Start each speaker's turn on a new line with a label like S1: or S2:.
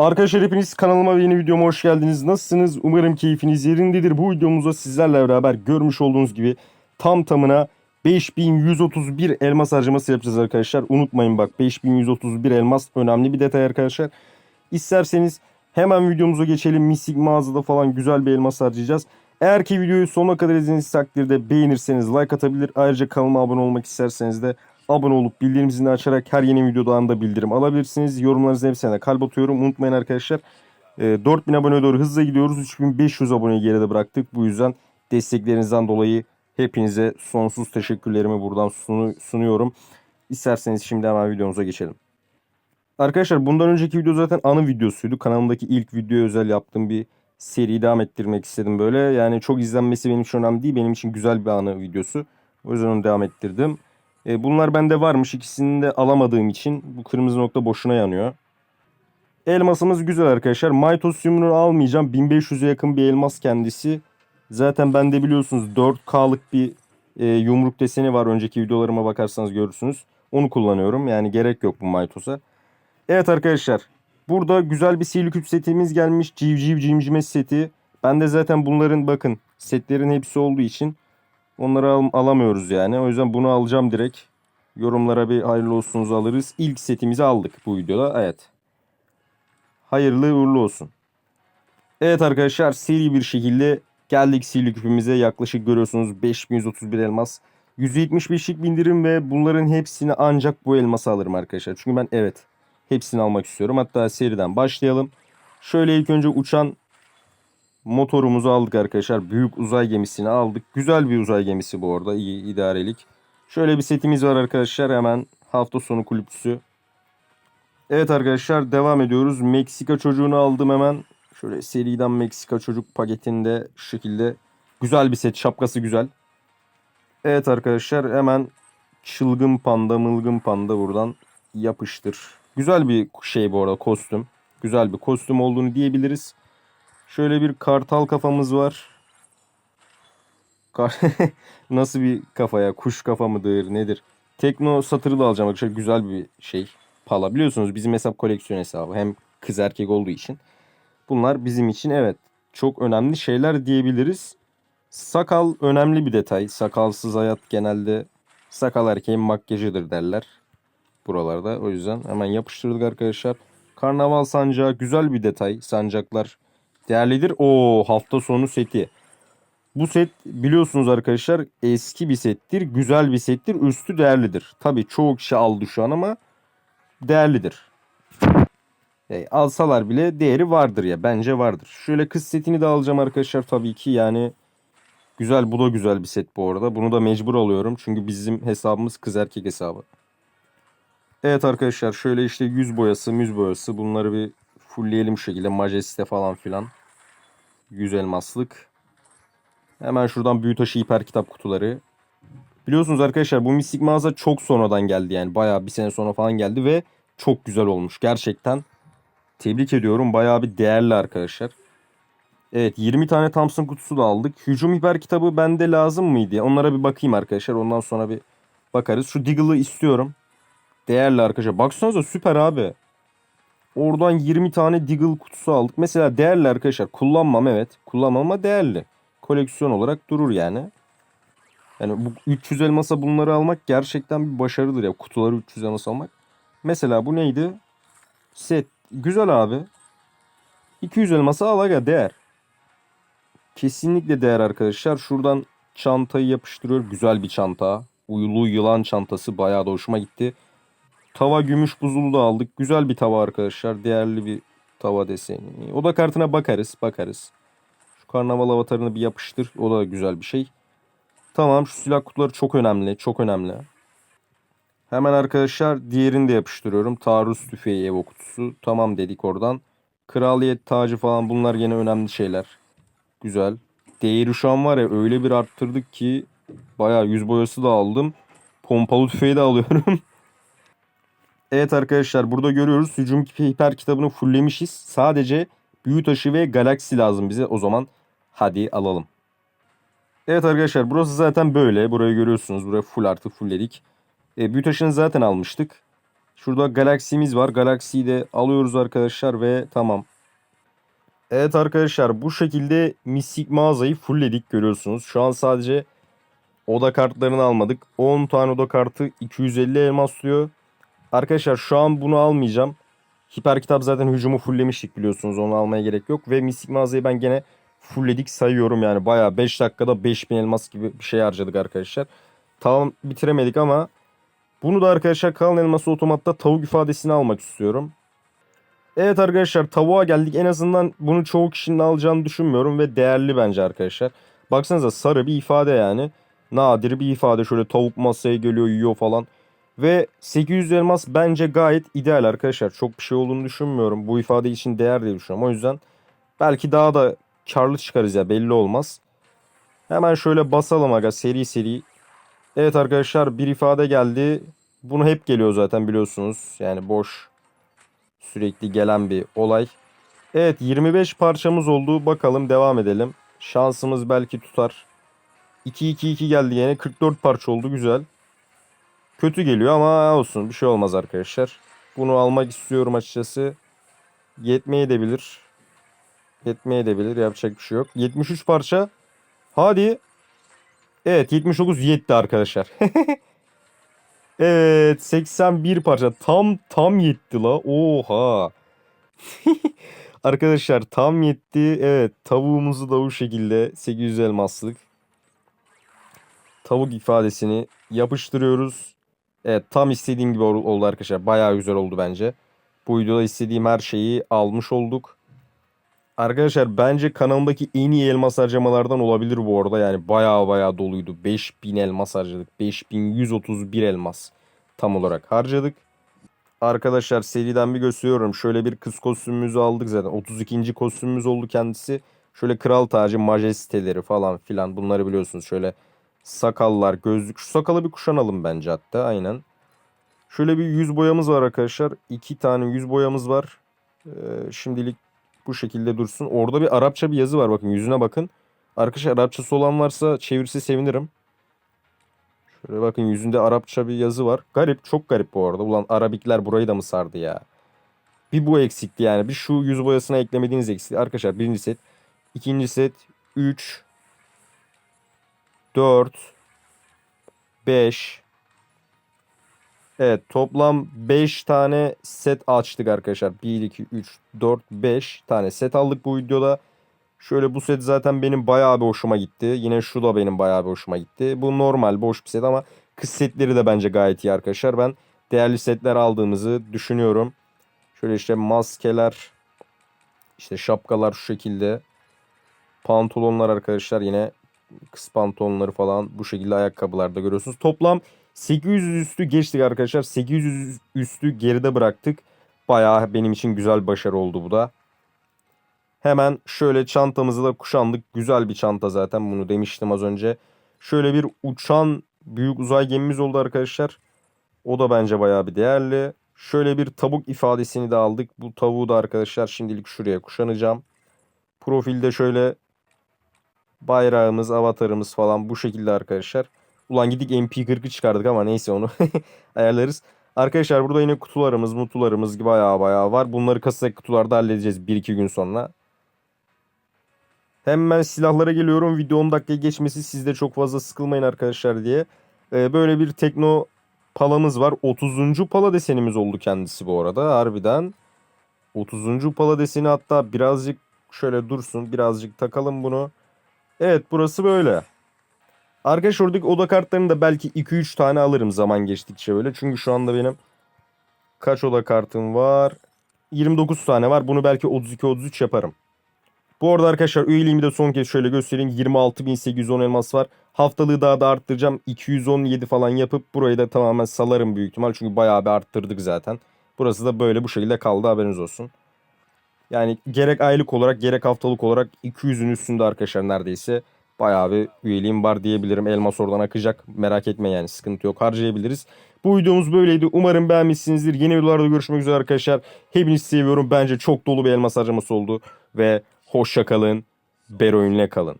S1: Arkadaşlar hepiniz kanalıma ve yeni videoma hoş geldiniz. Nasılsınız? Umarım keyfiniz yerindedir. Bu videomuzda sizlerle beraber görmüş olduğunuz gibi tam tamına 5131 elmas harcaması yapacağız arkadaşlar. Unutmayın bak 5131 elmas önemli bir detay arkadaşlar. İsterseniz hemen videomuza geçelim. Misik mağazada falan güzel bir elmas harcayacağız. Eğer ki videoyu sonuna kadar izlediğiniz takdirde beğenirseniz like atabilir. Ayrıca kanalıma abone olmak isterseniz de abone olup bildirim zilini açarak her yeni videodan da bildirim alabilirsiniz. Yorumlarınızın hepsine kalp atıyorum. Unutmayın arkadaşlar. e, 4000 abone doğru hızla gidiyoruz. 3500 aboneyi geride bıraktık. Bu yüzden desteklerinizden dolayı hepinize sonsuz teşekkürlerimi buradan sunu- sunuyorum. İsterseniz şimdi hemen videomuza geçelim. Arkadaşlar bundan önceki video zaten anı videosuydu. Kanalımdaki ilk videoya özel yaptığım bir seri devam ettirmek istedim böyle. Yani çok izlenmesi benim için önemli değil. Benim için güzel bir anı videosu. O yüzden onu devam ettirdim. E, bunlar bende varmış. İkisini de alamadığım için bu kırmızı nokta boşuna yanıyor. Elmasımız güzel arkadaşlar. Mytosium'unu almayacağım. 1500'e yakın bir elmas kendisi. Zaten bende biliyorsunuz 4K'lık bir e, yumruk deseni var. Önceki videolarıma bakarsanız görürsünüz. Onu kullanıyorum. Yani gerek yok bu Mytos'a. Evet arkadaşlar. Burada güzel bir sihirli küp setimiz gelmiş. Civciv cimcime seti. Ben de zaten bunların bakın setlerin hepsi olduğu için onları al- alamıyoruz yani. O yüzden bunu alacağım direkt. Yorumlara bir hayırlı olsunuzu alırız. İlk setimizi aldık bu videoda. Evet. Hayırlı uğurlu olsun. Evet arkadaşlar seri bir şekilde geldik sihirli küpümüze. Yaklaşık görüyorsunuz 5131 elmas. 175'lik bindirim ve bunların hepsini ancak bu elması alırım arkadaşlar. Çünkü ben evet hepsini almak istiyorum. Hatta seriden başlayalım. Şöyle ilk önce uçan motorumuzu aldık arkadaşlar. Büyük uzay gemisini aldık. Güzel bir uzay gemisi bu arada. iyi idarelik. Şöyle bir setimiz var arkadaşlar. Hemen hafta sonu kulüpçüsü. Evet arkadaşlar devam ediyoruz. Meksika çocuğunu aldım hemen. Şöyle seriden Meksika çocuk paketinde şu şekilde. Güzel bir set. Şapkası güzel. Evet arkadaşlar hemen çılgın panda mılgın panda buradan yapıştır. Güzel bir şey bu arada kostüm. Güzel bir kostüm olduğunu diyebiliriz. Şöyle bir kartal kafamız var. Kar- Nasıl bir kafaya? Kuş kafa mıdır? Nedir? Tekno satırı da alacağım arkadaşlar. Güzel bir şey. Pala. Biliyorsunuz bizim hesap koleksiyon hesabı. Hem kız erkek olduğu için. Bunlar bizim için evet çok önemli şeyler diyebiliriz. Sakal önemli bir detay. Sakalsız hayat genelde sakal erkeğin makyajıdır derler. Buralarda. O yüzden hemen yapıştırdık arkadaşlar. Karnaval sancağı güzel bir detay. Sancaklar değerlidir. O hafta sonu seti. Bu set biliyorsunuz arkadaşlar eski bir settir. Güzel bir settir. Üstü değerlidir. Tabii çoğu kişi aldı şu an ama değerlidir. E, alsalar bile değeri vardır ya. Bence vardır. Şöyle kız setini de alacağım arkadaşlar tabii ki. Yani güzel bu da güzel bir set bu arada. Bunu da mecbur alıyorum. Çünkü bizim hesabımız kız erkek hesabı. Evet arkadaşlar şöyle işte yüz boyası, müz boyası bunları bir fullleyelim şu şekilde. Majeste falan filan. Yüz elmaslık. Hemen şuradan büyü taşı hiper kitap kutuları. Biliyorsunuz arkadaşlar bu mistik mağaza çok sonradan geldi yani. Bayağı bir sene sonra falan geldi ve çok güzel olmuş. Gerçekten tebrik ediyorum. Bayağı bir değerli arkadaşlar. Evet 20 tane Thompson kutusu da aldık. Hücum hiper kitabı bende lazım mıydı? Onlara bir bakayım arkadaşlar. Ondan sonra bir bakarız. Şu Diggle'ı istiyorum. Değerli arkadaşlar. Baksanıza süper abi. Oradan 20 tane Diggle kutusu aldık. Mesela değerli arkadaşlar. Kullanmam evet. Kullanmam ama değerli. Koleksiyon olarak durur yani. Yani bu 300 elmasa bunları almak gerçekten bir başarıdır ya. Kutuları 300 elmas almak. Mesela bu neydi? Set. Güzel abi. 200 elmasa al aga değer. Kesinlikle değer arkadaşlar. Şuradan çantayı yapıştırıyor. Güzel bir çanta. Uyulu yılan çantası bayağı da hoşuma gitti. Tava gümüş buzulu da aldık. Güzel bir tava arkadaşlar. Değerli bir tava deseni. Oda kartına bakarız. Bakarız. Şu karnaval avatarını bir yapıştır. O da güzel bir şey. Tamam şu silah kutuları çok önemli. Çok önemli. Hemen arkadaşlar diğerini de yapıştırıyorum. Taarruz tüfeği Evo kutusu. Tamam dedik oradan. Kraliyet tacı falan bunlar yine önemli şeyler. Güzel. Değeri şu an var ya öyle bir arttırdık ki bayağı yüz boyası da aldım. Pompalı tüfeği de alıyorum. evet arkadaşlar burada görüyoruz. Hücum hiper kitabını fulllemişiz. Sadece büyü taşı ve galaksi lazım bize. O zaman hadi alalım. Evet arkadaşlar burası zaten böyle. Burayı görüyorsunuz. Burayı full artı fullledik. E, büyü taşını zaten almıştık. Şurada Galaxy'miz var. Galaxy'yi de alıyoruz arkadaşlar ve tamam. Evet arkadaşlar bu şekilde mistik mağazayı fullledik görüyorsunuz. Şu an sadece oda kartlarını almadık. 10 tane oda kartı 250 elmas diyor. Arkadaşlar şu an bunu almayacağım. Hiper kitap zaten hücumu fulllemiştik biliyorsunuz. Onu almaya gerek yok. Ve mistik mağazayı ben gene fullledik sayıyorum yani. Bayağı 5 dakikada 5000 elmas gibi bir şey harcadık arkadaşlar. Tamam bitiremedik ama bunu da arkadaşlar kalan elması otomatta tavuk ifadesini almak istiyorum. Evet arkadaşlar tavuğa geldik. En azından bunu çoğu kişinin alacağını düşünmüyorum ve değerli bence arkadaşlar. Baksanıza sarı bir ifade yani. Nadir bir ifade şöyle tavuk masaya geliyor yiyor falan. Ve 800 elmas bence gayet ideal arkadaşlar. Çok bir şey olduğunu düşünmüyorum. Bu ifade için değer diye düşünüyorum. O yüzden belki daha da karlı çıkarız ya belli olmaz. Hemen şöyle basalım aga seri seri. Evet arkadaşlar bir ifade geldi. Bunu hep geliyor zaten biliyorsunuz. Yani boş sürekli gelen bir olay. Evet 25 parçamız oldu. Bakalım devam edelim. Şansımız belki tutar. 2-2-2 geldi yine. 44 parça oldu. Güzel. Kötü geliyor ama olsun. Bir şey olmaz arkadaşlar. Bunu almak istiyorum açıkçası. Yetmeye de bilir. Yetmeye de bilir. Yapacak bir şey yok. 73 parça. Hadi. Evet 79 yetti arkadaşlar. evet 81 parça. Tam tam yetti la. Oha. arkadaşlar tam yetti. Evet tavuğumuzu da bu şekilde 800 elmaslık. Tavuk ifadesini yapıştırıyoruz. Evet tam istediğim gibi ol- oldu arkadaşlar. Bayağı güzel oldu bence. Bu videoda istediğim her şeyi almış olduk. Arkadaşlar bence kanalımdaki en iyi elmas harcamalardan olabilir bu arada. Yani bayağı bayağı doluydu. 5000 elmas harcadık. 5131 elmas tam olarak harcadık. Arkadaşlar seriden bir gösteriyorum. Şöyle bir kız kostümümüzü aldık zaten. 32. kostümümüz oldu kendisi. Şöyle kral tacı, majesteleri falan filan bunları biliyorsunuz. Şöyle sakallar, gözlük. Şu sakalı bir kuşanalım bence hatta aynen. Şöyle bir yüz boyamız var arkadaşlar. İki tane yüz boyamız var. Ee, şimdilik bu şekilde dursun. Orada bir Arapça bir yazı var bakın yüzüne bakın. Arkadaşlar Arapçası olan varsa çevirse sevinirim. Şöyle bakın yüzünde Arapça bir yazı var. Garip çok garip bu arada. Ulan Arabikler burayı da mı sardı ya? Bir bu eksikti yani. Bir şu yüz boyasına eklemediğiniz eksikti. Arkadaşlar birinci set. ikinci set. 3 4 5 Evet toplam 5 tane set açtık arkadaşlar. 1 2 3 4 5 tane set aldık bu videoda. Şöyle bu set zaten benim bayağı bir hoşuma gitti. Yine şu da benim bayağı bir hoşuma gitti. Bu normal boş bir set ama kız setleri de bence gayet iyi arkadaşlar. Ben değerli setler aldığımızı düşünüyorum. Şöyle işte maskeler, işte şapkalar şu şekilde. Pantolonlar arkadaşlar yine kız pantolonları falan bu şekilde ayakkabılarda görüyorsunuz. Toplam 800 üstü geçtik arkadaşlar. 800 üstü geride bıraktık. Bayağı benim için güzel başarı oldu bu da. Hemen şöyle çantamızı da kuşandık. Güzel bir çanta zaten bunu demiştim az önce. Şöyle bir uçan büyük uzay gemimiz oldu arkadaşlar. O da bence bayağı bir değerli. Şöyle bir tavuk ifadesini de aldık. Bu tavuğu da arkadaşlar şimdilik şuraya kuşanacağım. Profilde şöyle bayrağımız, avatarımız falan bu şekilde arkadaşlar. Ulan gidik MP40'ı çıkardık ama neyse onu ayarlarız. Arkadaşlar burada yine kutularımız, mutularımız bayağı bayağı var. Bunları kasa kutularda halledeceğiz 1-2 gün sonra. Hemen silahlara geliyorum. Video 10 dakika geçmesi siz de çok fazla sıkılmayın arkadaşlar diye. Ee, böyle bir tekno palamız var. 30. pala desenimiz oldu kendisi bu arada harbiden. 30. pala deseni hatta birazcık şöyle dursun. Birazcık takalım bunu. Evet burası böyle. Arkadaşlar oradaki oda kartlarını da belki 2-3 tane alırım zaman geçtikçe böyle. Çünkü şu anda benim kaç oda kartım var? 29 tane var. Bunu belki 32-33 yaparım. Bu arada arkadaşlar üyeliğimi de son kez şöyle göstereyim. 26.810 elmas var. Haftalığı daha da arttıracağım. 217 falan yapıp burayı da tamamen salarım büyük ihtimal. Çünkü bayağı bir arttırdık zaten. Burası da böyle bu şekilde kaldı haberiniz olsun. Yani gerek aylık olarak gerek haftalık olarak 200'ün üstünde arkadaşlar neredeyse. Bayağı bir üyeliğim var diyebilirim. Elmas oradan akacak. Merak etme yani sıkıntı yok. Harcayabiliriz. Bu videomuz böyleydi. Umarım beğenmişsinizdir. Yeni videolarda görüşmek üzere arkadaşlar. Hepinizi seviyorum. Bence çok dolu bir elmas harcaması oldu. Ve hoşça kalın. Beroyunle kalın.